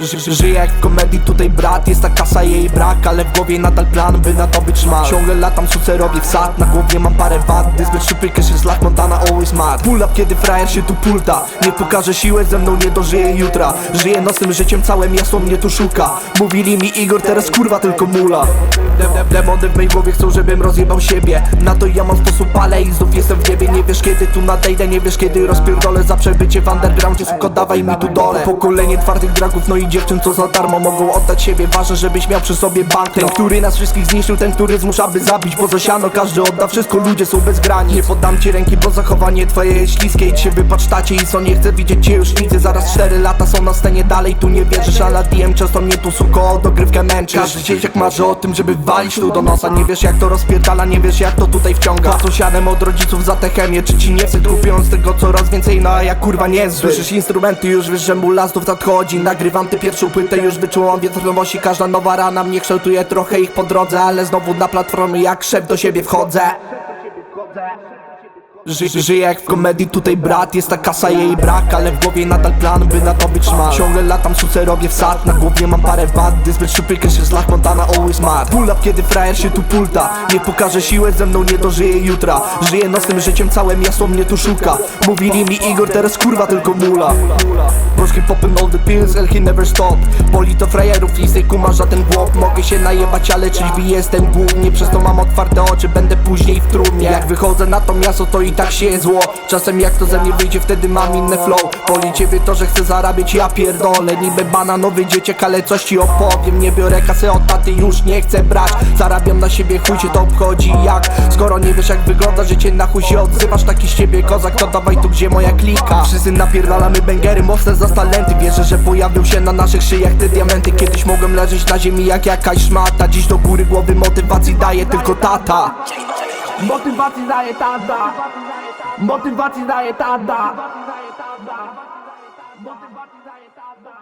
Ży- Żyję jak komedii, tutaj brat Jest ta kasa jej brak, ale w głowie nadal plan By na to być szmal Ciągle latam, suce robię wsad Na głowie mam parę wad This bitch stupid cause she's like Montana always mad Pull up, kiedy frajer się tu pulta Nie pokaże siłę, ze mną nie dożyję jutra. Żyję nocnym życiem, całe miasto mnie tu szuka. Mówili mi Igor, teraz kurwa tylko mula. De- de- Demony w mej głowie chcą, żebym rozjebał siebie. Na to ja mam sposób, ale i znów jestem w niebie Nie wiesz kiedy tu nadejdę, nie wiesz kiedy rozpierdolę. Za przebycie w undergroundzie, suko dawaj mi tu dole. Pokolenie twardych dragów, no i dziewczyn co za darmo Mogą oddać siebie, ważne żebyś miał przy sobie bank Ten, który nas wszystkich zniszczył, ten, który zmusza by zabić Bo siano każdy odda wszystko, ludzie są bez granic. Nie poddam ci ręki, bo zachowanie twoje jest śliskie. Idź się wypacz tacie i co nie chcę widzieć cię już widzę. Zaraz cztery lata są na scenie dalej, tu nie wierzysz. A na DM często mnie tu suko dogrywkę męczy Każdy dzieciak marzy o tym, żeby walić tu do nosa. Nie wiesz jak to rozpierdala, nie wiesz jak to tutaj wciąga. Co siadem od rodziców za tę chemię, czy ci nie wstyd Kupując tego coraz więcej, no a ja kurwa nie Słyszysz instrumenty, już wiesz, że znów nadchodzi. Nagrywam tę pierwszą płytę, już wyczułam wiatr nowości Każda nowa rana mnie kształtuje trochę ich po drodze Ale znowu na platformie jak szef do siebie wchodzę Ży, żyję jak w komedii, tutaj brat Jest ta kasa jej brak, ale w głowie nadal plan By na to być szmal Ciągle latam, suce robię wsad Na głowie mam parę wad bitch stupid cause she's like Montana always mad Pull up, kiedy frajer się tu pulta Nie pokaże siłę, ze mną nie dożyję jutra. Żyję nocnym życiem, całe miasto mnie tu szuka. Mówili mi Igor, teraz kurwa tylko mula. Proszki popin all the pills, and he never stop. Boli to frajerów i z kumasz za ten głąb Mogę się najebać, ale trzeźwy jestem głównie? Przez to mam otwarte oczy, będę później w trumnie. Jak wychodzę na to miasto, to i tak się zło. Czasem jak to ze mnie wyjdzie, wtedy mam inne flow. Boli ciebie to, że chcę zarabiać, ja pierdolę. Niby bananowy dzieciak, ale coś ci opowiem. Nie biorę kasy od taty, już nie chcę brać. Zarabiam na siebie, chuj cię to obchodzi jak. Skoro nie wiesz jak wygląda życie, na chuj się odzywasz. Taki z ciebie kozak, to dawaj tu gdzie moja klika. Wszyscy napierdalamy bęgery, mocne za talenty. Wierzę, że pojawią się na naszych szyjach te diamenty. Kiedyś mogłem leżeć na ziemi jak jaka szmata. Dziś do góry głowy motywacji daje tylko tata. Motywacji daje tata. Motywacji daje tata. Motywacji daje tata.